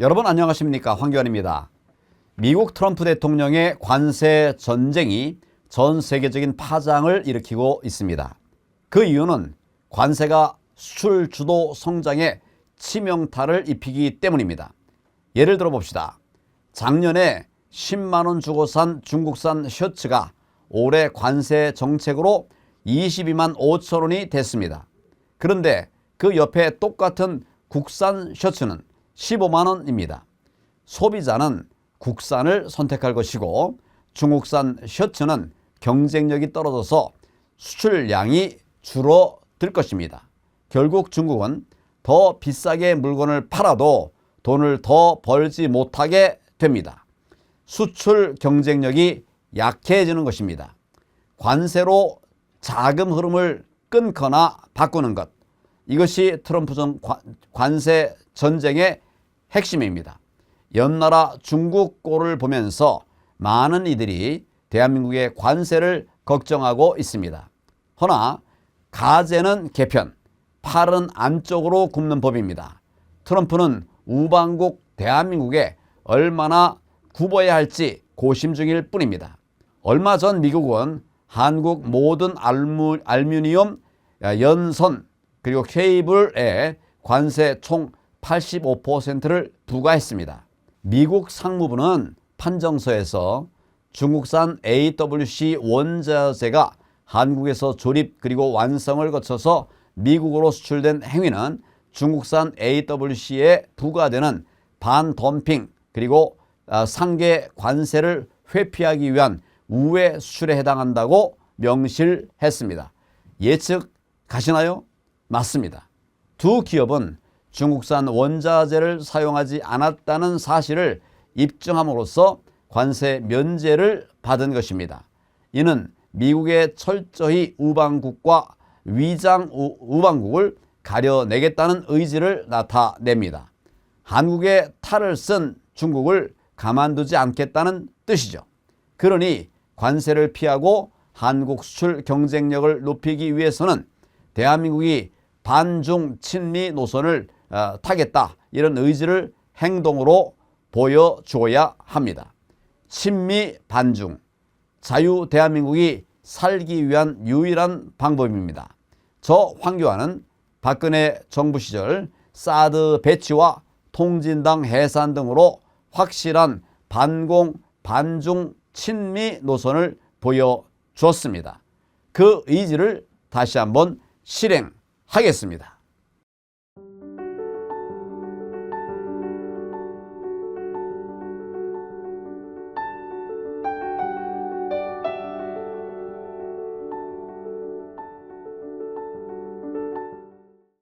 여러분 안녕하십니까 황교안입니다. 미국 트럼프 대통령의 관세 전쟁이 전 세계적인 파장을 일으키고 있습니다. 그 이유는 관세가 수출 주도 성장에 치명타를 입히기 때문입니다. 예를 들어 봅시다. 작년에 10만 원 주고 산 중국산 셔츠가 올해 관세 정책으로 22만 5천 원이 됐습니다. 그런데 그 옆에 똑같은 국산 셔츠는 15만 원입니다. 소비자는 국산을 선택할 것이고 중국산 셔츠는 경쟁력이 떨어져서 수출량이 줄어들 것입니다. 결국 중국은 더 비싸게 물건을 팔아도 돈을 더 벌지 못하게 됩니다. 수출 경쟁력이 약해지는 것입니다. 관세로 자금 흐름을 끊거나 바꾸는 것. 이것이 트럼프 전 관- 관세 전쟁의 핵심입니다. 연나라 중국 꼴을 보면서 많은 이들이 대한민국의 관세를 걱정하고 있습니다. 허나 가재는 개편, 팔은 안쪽으로 굽는 법입니다. 트럼프는 우방국 대한민국에 얼마나 굽어야 할지 고심 중일 뿐입니다. 얼마 전 미국은 한국 모든 알무, 알루미늄, 연선 그리고 케이블에 관세 총 85%를 부과했습니다. 미국 상무부는 판정서에서 중국산 AWC 원자재가 한국에서 조립 그리고 완성을 거쳐서 미국으로 수출된 행위는 중국산 AWC에 부과되는 반덤핑 그리고 아, 상계 관세를 회피하기 위한 우회 수출에 해당한다고 명실했습니다. 예측 가시나요? 맞습니다. 두 기업은 중국산 원자재를 사용하지 않았다는 사실을 입증함으로써 관세 면제를 받은 것입니다. 이는 미국의 철저히 우방국과 위장 우- 우방국을 가려내겠다는 의지를 나타냅니다. 한국의 탈을 쓴 중국을 가만두지 않겠다는 뜻이죠. 그러니 관세를 피하고 한국 수출 경쟁력을 높이기 위해서는 대한민국이 반중 친미 노선을 어, 타겠다 이런 의지를 행동으로 보여줘야 합니다. 친미 반중 자유 대한민국이 살기 위한 유일한 방법입니다. 저 황교안은 박근혜 정부 시절 사드 배치와 통진당 해산 등으로 확실한 반공 반중 친미 노선을 보여줬습니다. 그 의지를 다시 한번 실행하겠습니다.